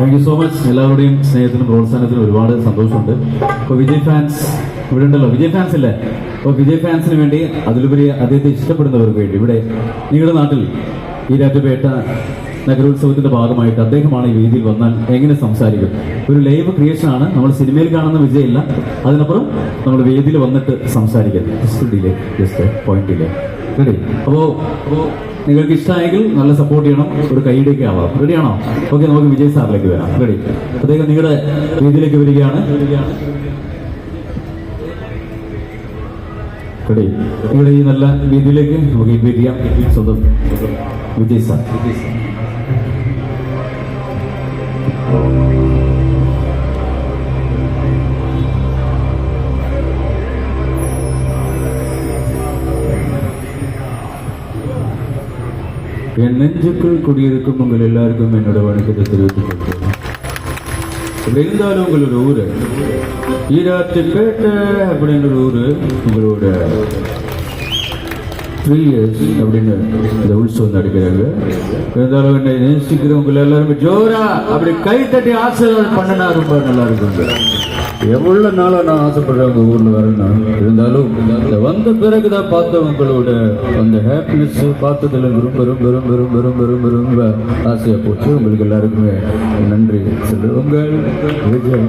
Thank you so much എല്ലാവരുടെയും സ്നേഹത്തിനും പ്രോത്സാഹനത്തിനും ഒരുപാട് സന്തോഷമുണ്ട്. അപ്പോൾ വിജയ് ഫാൻസ് ഇവിടെ ഉണ്ടല്ലോ. വിജയ് ഫാൻസ് ഇല്ലേ? അപ്പോൾ വിജയ് ഫാൻസിന് വേണ്ടി അതിലുപരി അദ്ദേഹത്തെ ഇഷ്ടപ്പെടുന്നവർക്ക് വേണ്ടി ഇവിടെ നിങ്ങളുടെ നാട്ടിൽ ഈ രാജ്യപേട്ട നഗരോത്സവത്തിന്റെ ഭാഗമായിട്ട് അദ്ദേഹമാണ് ഈ വേദിയിൽ വന്നാൽ എങ്ങനെ സംസാരിക്കും? ഒരു ലൈവ് ക്രിയേഷൻ ആണ്. നമ്മൾ സിനിമയിൽ കാണുന്ന വിജയമില്ല അതിനപ്പുറം നമ്മൾ വേദിയിൽ വന്നിട്ട് സംസാരിക്കാം. Just delay just point delay ready അപ്പോ അപ്പോ നിങ്ങൾക്ക് ഇഷ്ടമായെങ്കിൽ നല്ല സപ്പോർട്ട് ചെയ്യണം. ഒരു കൈയിടേക്ക് ആവാം. റെഡിയാണോ ഓക്കെ നമുക്ക് വിജയ് സാറിലേക്ക് വരാം. റെഡി അദ്ദേഹം നിങ്ങളുടെ രീതിയിലേക്ക് വരികയാണ്. റെഡി നിങ്ങളുടെ ഈ നല്ല രീതിയിലേക്ക് നമുക്ക് ഇൻവൈറ്റ് ചെയ്യാം. സ്വന്തം വിജയ് സാർ വിജയ് സാർ. என் நெஞ்சுக்குள் குடியிருக்கும் உங்கள் எல்லாருக்கும் என்னோட வணக்கத்தை தெரிவித்துக் கொள்கிறேன். இருந்தாலும் உங்களோட ஊரு பேட்டை அப்படின்ற ஒரு ஊரு உங்களோட த்ரீ இயர்ஸ் அப்படின்னு இந்த உற்சவம் நடக்கிறாங்க. இருந்தாலும் என்னை நேசிக்கிறவங்க எல்லாருமே ஜோரா! அப்படி கை தட்டி ஆசீர்வாதம் பண்ணனா ரொம்ப நல்லா இருக்குங்க. எவ்வளவு நாளா நான் ஆசைப்படுறேன் உங்க ஊர்ல வரணும் இருந்தாலும் இந்த வந்த பிறகுதான் பார்த்தவங்களோட அந்த ஹாப்பினஸ் பார்த்ததுல ரொம்ப ரொம்ப ரொம்ப ரொம்ப ரொம்ப ரொம்ப ரொம்ப ஆசையா போச்சு. உங்களுக்கு எல்லாருக்குமே நன்றி. சொல்லுங்கள் விஜய்.